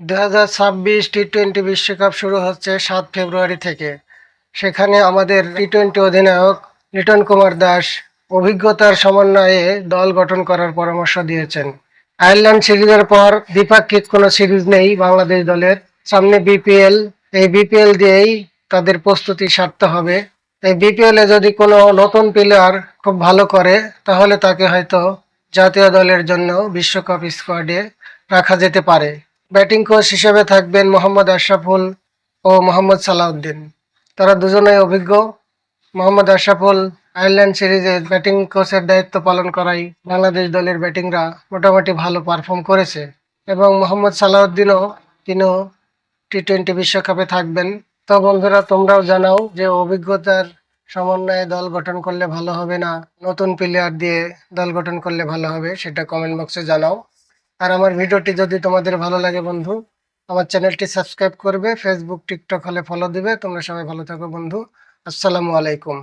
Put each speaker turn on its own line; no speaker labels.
দু হাজার ছাব্বিশ টি টোয়েন্টি বিশ্বকাপ শুরু হচ্ছে সাত ফেব্রুয়ারি থেকে। সেখানে আমাদের টি টোয়েন্টি অধিনায়ক লিটন কুমার দাস অভিজ্ঞতার সমন্বয়ে দল গঠন করার পরামর্শ দিয়েছেন। আয়ারল্যান্ড সিরিজের পর দ্বিপাক্ষিক কোনো সিরিজ নেই বাংলাদেশ দলের। সামনে বিপিএল, এই বিপিএল দিয়েই তাদের প্রস্তুতি সারতে হবে। এই বিপিএল যদি কোনো নতুন প্লেয়ার খুব ভালো করে, তাহলে তাকে হয়তো জাতীয় দলের জন্য বিশ্বকাপ স্কোয়াডে রাখা যেতে পারে। ব্যাটিং কোচ হিসেবে থাকবেন মোহাম্মদ আশরাফুল ও মোহাম্মদ সালাউদ্দিন। তারা দুজনেই অভিজ্ঞ। মোহাম্মদ আশরাফুল আয়ারল্যান্ড সিরিজের ব্যাটিং কোচের দায়িত্ব পালন করাই বাংলাদেশ দলের ব্যাটিংরা মোটামুটি ভালো পারফর্ম করেছে এবং মোহাম্মদ সালাউদ্দিনও তিনিও টি টোয়েন্টি বিশ্বকাপে থাকবেন। তো বন্ধুরা, তোমরাও জানাও যে অভিজ্ঞতার সমন্বয়ে দল গঠন করলে ভালো হবে না? নতুন প্লেয়ার দিয়ে দল গঠন করলে ভালো হবে সেটা কমেন্ট বক্সে জানাও। আর আমার ভিডিওটি যদি তোমাদের ভালো লাগে বন্ধু, আমার চ্যানেলটি সাবস্ক্রাইব করবে ফেসবুক টিকটক হলে ফলো দিবে। তোমরা সবাই ভালো থাকো বন্ধু। আসসালামু আলাইকুম।